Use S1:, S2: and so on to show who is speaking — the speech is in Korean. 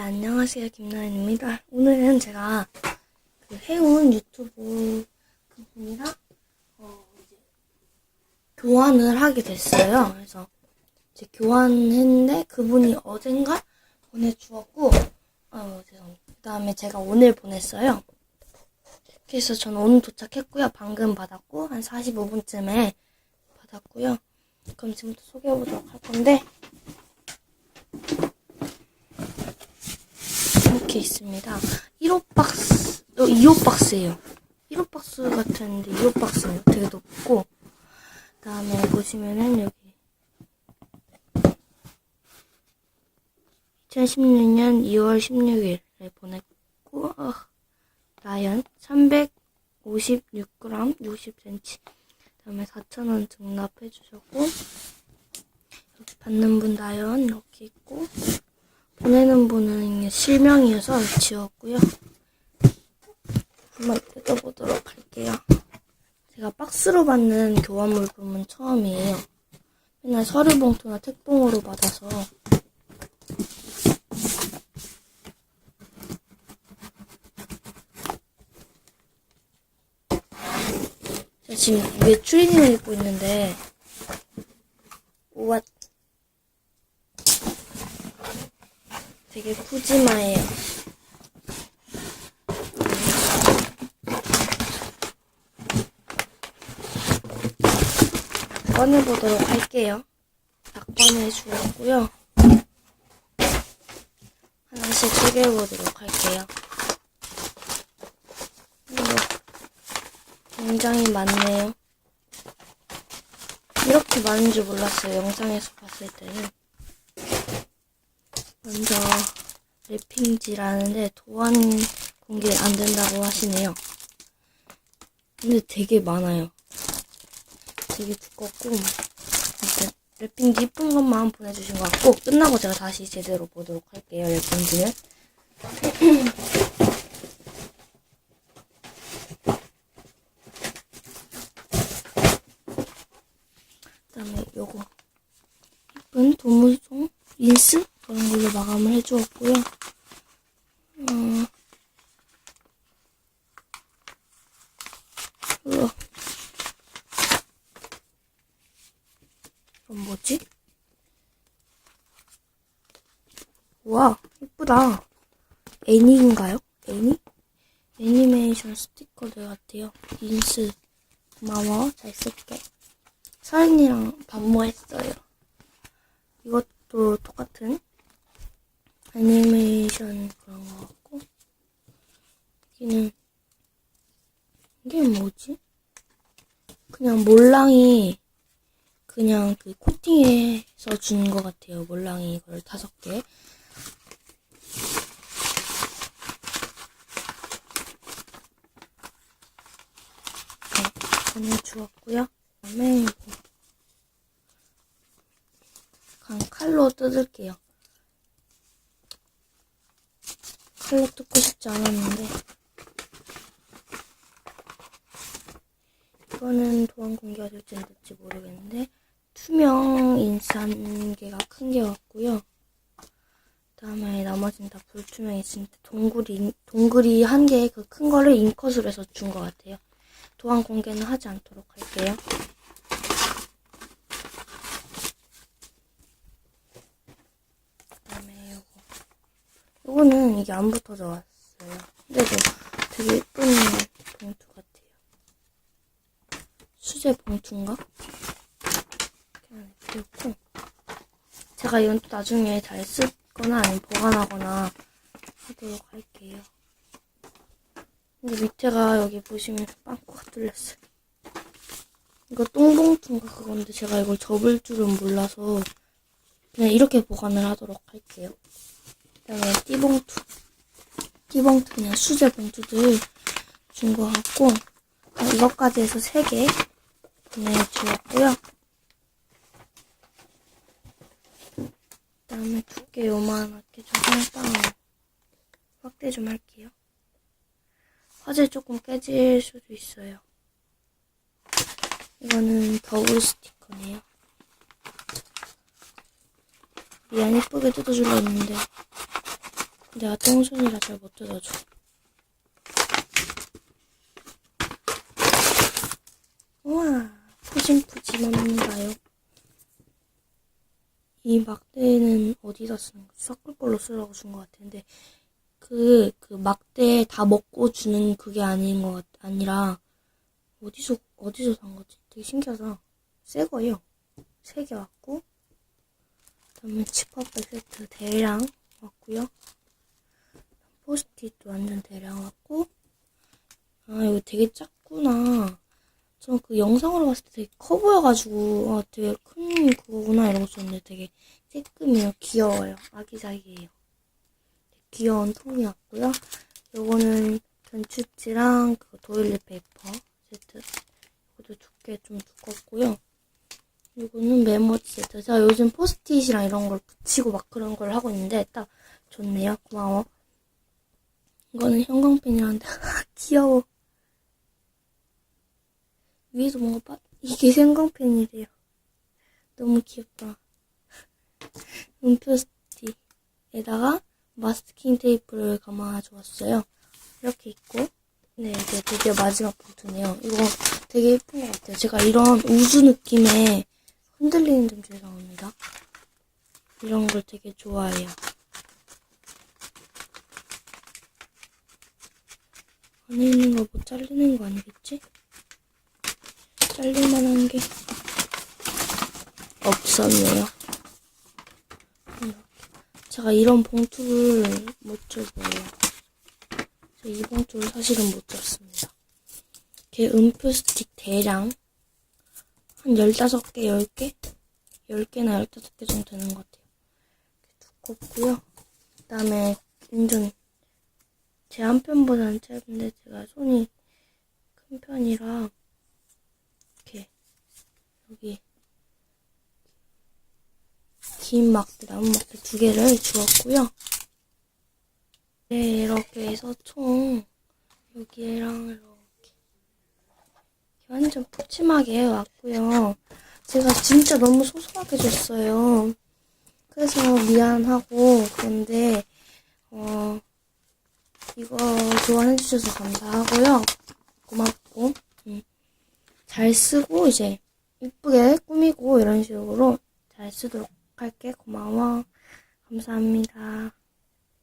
S1: 네, 안녕하세요. 김나연입니다. 오늘은 제가 그 해운 유튜브 그분이랑 어, 이제 교환을 하게 됐어요. 그래서 이제 교환했는데 그분이 어젠가 보내주었고, 어, 죄송합니다. 그 다음에 제가 오늘 보냈어요. 그래서 저는 오늘 도착했고요. 방금 받았고, 한 45분쯤에 받았고요. 그럼 지금부터 소개해보도록 할 건데, 이렇게 있습니다. 1호 박스, 어, 2호 박스예요. 1호 박스 같은데 2호 박스예요. 되게 높고. 그 다음에 보시면은 여기 2016년 2월 16일에 보냈고 어, 라연 356g 60cm 그 다음에 4,000원 등납해 주셨고 받는 분 나연 이렇게 있고 보내는 분은 실명이어서 지웠고요. 한번 뜯어보도록 할게요. 제가 박스로 받는 교환 물품은 처음이에요. 맨날 서류 봉투나 택봉으로 받아서 제가 지금 위에 추리닝을 입고 있는데 우와 되게 푸짐해요. 꺼내보도록 할게요. 딱 꺼내주었고요. 하나씩 소개해보도록 할게요. 굉장히 많네요. 이렇게 많은 줄 몰랐어요. 영상에서 봤을 때는. 먼저 랩핑지라는데 도안 공개 안 된다고 하시네요. 근데 되게 많아요. 되게 두껍고 랩핑지 이쁜 것만 보내주신 것 같고 끝나고 제가 다시 제대로 보도록 할게요. 랩핑지는. 그다음에 요거 이쁜 도무송 인스 그런 걸로 마감을 해주었고요. 어, 우와. 이건 뭐지? 와, 이쁘다. 애니인가요? 애니? 애니메이션 스티커들 같아요. 인스 고마워. 잘 쓸게. 서연이랑 반모했어요. 이것도 똑같은 애니메이션 그런 거 같고 여기는 이게 뭐지? 그냥 몰랑이 그냥 그 코팅해서 준것 같아요. 몰랑이 이걸 다섯 개. 네, 보내주었고요. 그다음에 이거 칼로 뜯을게요. 칼로 뜯고 싶지 않았는데 이거는 도안 공개가 될지 안 될지 모르겠는데 투명 개가 큰 게 왔고요. 그다음에 나머지는 다 불투명 인스인데 동글이 동글이 한 개 그 큰 거를 인컷으로 해서 준 것 같아요. 도안 공개는 하지 않도록 할게요. 그다음에 요거 요거는 이게 안 붙어져 왔어요. 근데도 되게 예쁜 봉투 같아요. 수제 봉투인가? 들었고 제가 이건 또 나중에 잘 쓰거나 아니면 보관하거나 하도록 할게요. 근데 밑에가 여기 보시면 빵꾸가 뚫렸어요. 이거 똥봉투인가 그건데 제가 이걸 접을 줄은 몰라서 그냥 이렇게 보관을 하도록 할게요. 그다음에 띠봉투. 띠봉투 그냥 수제 봉투들 준것 같고 그냥 이것까지 해서 3개 보내주었고요. 그다음에 두께 요만하게 줘서 빵을 확대 좀 할게요. 화질 조금 깨질 수도 있어요. 이거는 겨울 스티커네요. 미안 예쁘게 뜯어주려 했는데 내가 똥손이라 잘 못 뜯어줘. 우와, 푸짐푸짐합니다요. 이 막대는 어디다 쓰는 거지? 섞을 걸로 쓰라고 준 것 같은데, 그, 그 막대 다 먹고 주는 그게 아닌 것 같, 아니라, 어디서, 어디서 산 거지? 되게 신기하다. 새 거예요. 세 개 왔고, 그 다음에 치퍼백 세트 대량 왔고요. 포스트잇도 완전 대량 왔고, 아, 이거 되게 작구나. 전 그 영상으로 봤을 때 되게 커 보여가지고, 아, 되게 큰 그거구나, 이러고 있었는데 되게 쬐끔이에요. 귀여워요. 아기자기해요. 귀여운 통이 왔고요. 요거는 전축지랑 그 도일리 페이퍼 세트. 이것도 두께 좀 두껍고요. 이거는 메모지 세트. 제가 요즘 포스트잇이랑 이런 걸 붙이고 막 그런 걸 하고 있는데 딱 좋네요. 고마워. 이거는 형광펜이란데 귀여워. 위에도 뭔가 빠... 이게 형광펜이래요. 너무 귀엽다. 음표스티에다가 마스킹 테이프를 감아주었어요. 이렇게 있고 네 이제 드디어 마지막 봉투네요. 이거 되게 예쁜 것 같아요. 제가 이런 우주 느낌의 흔들리는 점 죄송합니다. 이런 걸 되게 좋아해요. 안에 있는 거 뭐 잘리는 거 아니겠지? 잘릴 만한 게 없었네요. 제가 이런 봉투를 못. 제가 이 봉투를 사실은 못 줬습니다. 이렇게 음표 스틱 대량 한 15개, 10개? 10개나 15개 정도 되는 것 같아요. 두껍고요. 그 다음에 완전 제 한 편보다는 짧은데 제가 손이 큰 편이라 이렇게 여기 긴 막대, 나무 막대 두 개를 주었고요. 네, 이렇게 해서 총 여기랑 완전 푸짐하게 왔고요. 제가 진짜 너무 소소하게 줬어요. 그래서 미안하고 그런데 어 이거 좋아해주셔서 감사하고요. 고맙고 음. 잘 쓰고 이제 이쁘게 꾸미고 이런 식으로 잘 쓰도록 할게. 고마워. 감사합니다.